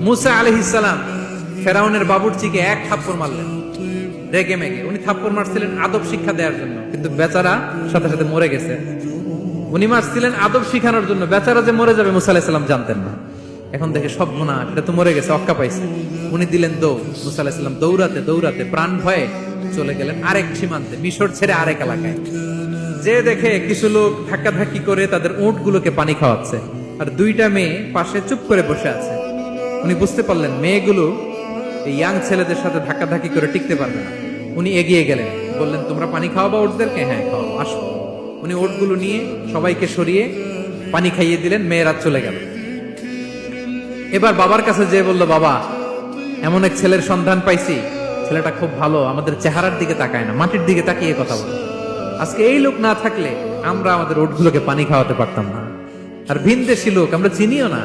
মুসা আলহিসাম ফেরাউনের বাবুরচিকে এক থাপ্পড় মারলেন। রেগে মেগে। উনি থাপ্পড় মারছিলেন আদব শিক্ষা দেওয়ার জন্য। কিন্তু বেচারা সাথে সাথে মরে গেছে। উনি মারছিলেন আদব শিখানোর জন্য। বেচারা যে মরে যাবে মুসা আলাহিসাল্লাম জানতেন না। এখন দেখে সব গুণা এটা তো মরে গেছে, অক্কা পাইছে। উনি দিলেন দৌড়। মুসা আলাহিসাল্লাম দৌড়াতে দৌড়াতে প্রাণ ভয়ে চলে গেলেন আরেক সীমান্তে, মিশর ছেড়ে আরেক এলাকায়। যে দেখে কিছু লোক ধাক্কা ধাক্কি করে তাদের উঁট গুলোকে পানি খাওয়াচ্ছে। আর দুইটা মেয়ে পাশে চুপ করে বসে আছে। উনি বুঝতে পারলেন মেয়েগুলো এই ইয়াং ছেলেদের সাথে ধাক্কা ধাক্কি করে টিকতে পারবে না। উনি এগিয়ে গেলেন। বললেন, তোমরা পানি খাওয়াবা ওটদেরকে? হ্যাঁ খাওয়াবো আসো উনি ওটগুলো নিয়ে সবাইকে সরিয়ে পানি খাইয়ে দিলেন, মেয়েরা চলে গেল। এবার বাবার কাছে যে বলল, বাবা, এমন এক ছেলের সন্ধান পাইছি। ছেলেটা খুব ভালো, আমাদের চেহারার দিকে তাকায় না, মাটির দিকে তাকিয়ে কথা বলে। আজকে এই লোক না থাকলে আমরা আমাদের ওটগুলোকে পানি খাওয়াতে পারতাম না। আর ভিনদেশি লোক, আমরা চিনিও না।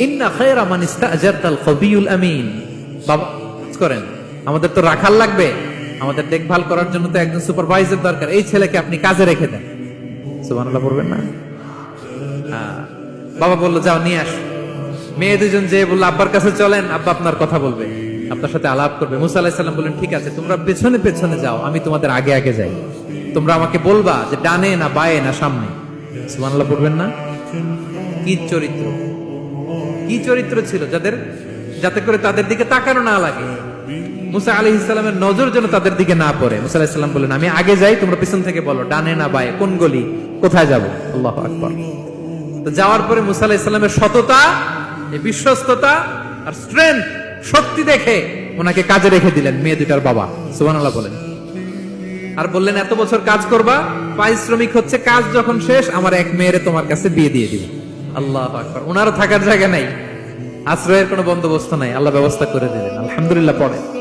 মান আমিন। করেন। আমাদের তো রাখাল লাগবে। আমাদের দেখভাল করার জন্য তো একজন সুপারভাইজার দরকার। এই ছেলেকে আপনি কাজে রেখে দেন। সুবহানাল্লাহ পড়বেন না? হ্যাঁ। বাবা বলল, যাও, নিয়ে আস। মেয়ে দুজন যে বলল, আব্বার কাছে চলেন। আব্বা আপনার কথা বলবে। আপনার সাথে আলাপ করবে। মুসা আলাহিসাল্লাম ঠিক আছে, তোমরা পেছনে পেছনে যাও। আমি তোমাদের আগে আগে যাই। তোমরা আমাকে বলবা যে ডানে না বায়ে না সামনে। সুবহানাল্লাহ পড়বেন না? কি চরিত্র? কি চরিত্র ছিল যাদের, যাতে করে তাদের দিকে তাকানো না লাগে? মুসা আলি ইসলামের নজর যেন তাদের দিকে না পড়ে। মুসা আলাহিসাল্লাম ইসলাম বললেন, আমি আগে যাই, তোমরা পিছন থেকে বলো, ডানে না বায়ে, কোন গলি, কোথায় যাব? আল্লাহ আকবর। যাওয়ার পরে মুসা আলাহ ইসলামের সততা বিশ্বস্ততা আর স্ট্রেংথ শক্তি দেখে ওনাকে কাজে রেখে দিলেন মেয়ে দুটার বাবা। সুবান বলেন। আর বললেন, এত বছর কাজ করবা, পারিশ্রমিক হচ্ছে, কাজ যখন শেষ, আমার এক মেয়েরে তোমার কাছে বিয়ে দিয়ে দিবে আল্লাহ আকবর। ওনার থাকার জায়গা নাই। আশ্রয়ের কোনো বন্দোবস্ত নাই। আল্লাহ ব্যবস্থা করে দিলেন। আলহামদুলিল্লাহ পড়ে